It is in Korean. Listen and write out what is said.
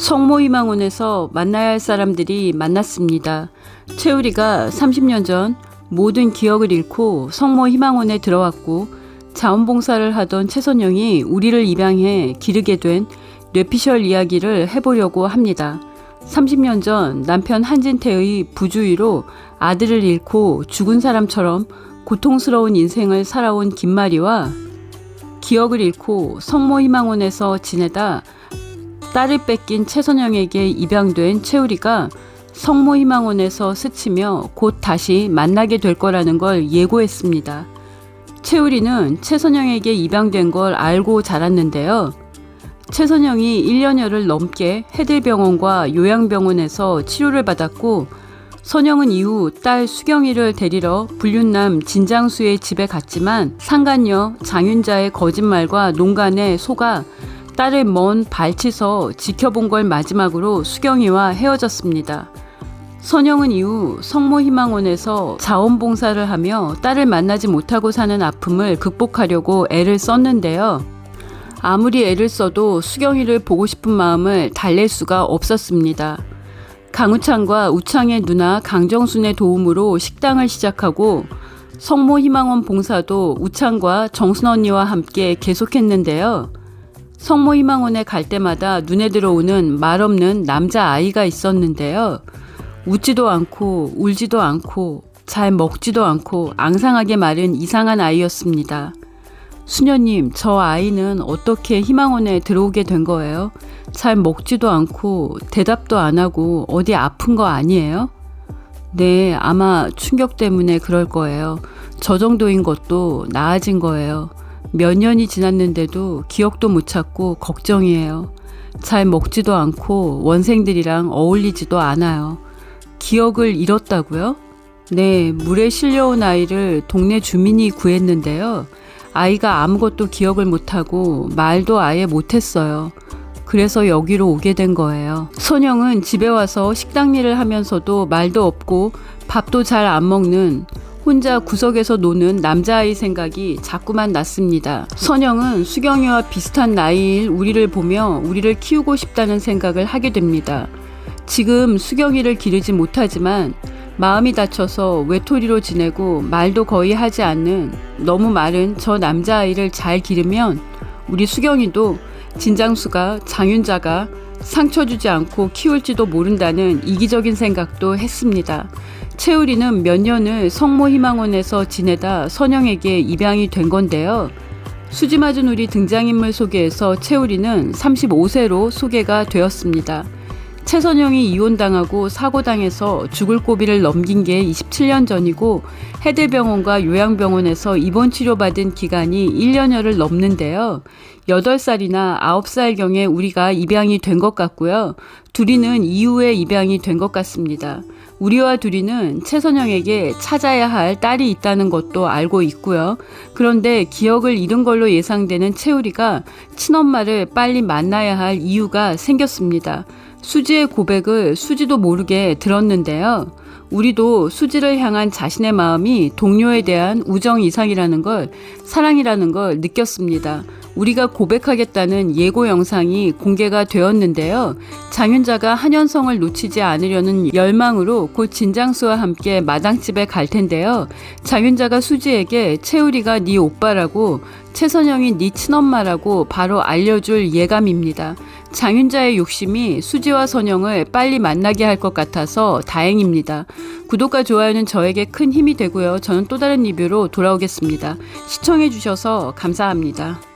성모희망원에서 만나야 할 사람들이 만났습니다. 최우리가 30년 전 모든 기억을 잃고 성모희망원에 들어왔고 자원봉사를 하던 최선영이 우리를 입양해 기르게 된 뇌피셜 이야기를 해보려고 합니다. 30년 전 남편 한진태의 부주의로 아들을 잃고 죽은 사람처럼 고통스러운 인생을 살아온 김마리와 기억을 잃고 성모희망원에서 지내다 딸을 뺏긴 최선영에게 입양된 최우리가 성모희망원에서 스치며 곧 다시 만나게 될 거라는 걸 예고했습니다. 최우리는 최선영에게 입양된 걸 알고 자랐는데요. 최선영이 1년여를 넘게 해들병원과 요양병원에서 치료를 받았고 선영은 이후 딸 수경이를 데리러 불륜남 진장수의 집에 갔지만 상간녀 장윤자의 거짓말과 농간에 속아 딸을 먼 발치서 지켜본 걸 마지막으로 수경이와 헤어졌습니다. 선영은 이후 성모희망원에서 자원봉사를 하며 딸을 만나지 못하고 사는 아픔을 극복하려고 애를 썼는데요. 아무리 애를 써도 수경이를 보고 싶은 마음을 달랠 수가 없었습니다. 강우창과 우창의 누나 강정순의 도움으로 식당을 시작하고 성모희망원 봉사도 우창과 정순 언니와 함께 계속했는데요. 성모희망원에 갈 때마다 눈에 들어오는 말 없는 남자 아이가 있었는데요. 웃지도 않고 울지도 않고 잘 먹지도 않고 앙상하게 마른 이상한 아이였습니다. 수녀님, 저 아이는 어떻게 희망원에 들어오게 된 거예요? 잘 먹지도 않고 대답도 안 하고 어디 아픈 거 아니에요? 네, 아마 충격 때문에 그럴 거예요. 저 정도인 것도 나아진 거예요. 몇 년이 지났는데도 기억도 못 찾고 걱정이에요. 잘 먹지도 않고 원생들이랑 어울리지도 않아요. 기억을 잃었다고요? 네, 물에 실려온 아이를 동네 주민이 구했는데요. 아이가 아무것도 기억을 못하고 말도 아예 못했어요. 그래서 여기로 오게 된 거예요. 선영은 집에 와서 식당 일을 하면서도 말도 없고 밥도 잘 안 먹는 혼자 구석에서 노는 남자아이 생각이 자꾸만 났습니다. 선영은 수경이와 비슷한 나이일 우리를 보며 우리를 키우고 싶다는 생각을 하게 됩니다. 지금 수경이를 기르지 못하지만 마음이 다쳐서 외톨이로 지내고 말도 거의 하지 않는 너무 마른 저 남자아이를 잘 기르면 우리 수경이도 진장수가 장윤자가 상처 주지 않고 키울지도 모른다는 이기적인 생각도 했습니다. 채우리는 몇 년을 성모희망원에서 지내다 선영에게 입양이 된 건데요. 수지 맞은 우리 등장인물 소개에서 채우리는 35세로 소개가 되었습니다. 최선영이 이혼당하고 사고당해서 죽을 고비를 넘긴 게 27년 전이고 해대병원과 요양병원에서 입원 치료받은 기간이 1년여를 넘는데요. 8살이나 9살경에 우리가 입양이 된 것 같고요. 둘이는 이후에 입양이 된 것 같습니다. 우리와 둘이는 최선영에게 찾아야 할 딸이 있다는 것도 알고 있고요. 그런데 기억을 잃은 걸로 예상되는 채우리가 친엄마를 빨리 만나야 할 이유가 생겼습니다. 수지의 고백을 수지도 모르게 들었는데요. 우리도 수지를 향한 자신의 마음이 동료에 대한 우정 이상이라는 걸, 사랑이라는 걸 느꼈습니다. 우리가 고백하겠다는 예고 영상이 공개가 되었는데요. 장윤자가 한현성을 놓치지 않으려는 열망으로 곧 진장수와 함께 마당집에 갈 텐데요. 장윤자가 수지에게 채우리가 네 오빠라고 최선영이 네 친엄마라고 바로 알려줄 예감입니다. 장윤자의 욕심이 수지와 선영을 빨리 만나게 할 것 같아서 다행입니다. 구독과 좋아요는 저에게 큰 힘이 되고요. 저는 또 다른 리뷰로 돌아오겠습니다. 시청해주셔서 감사합니다.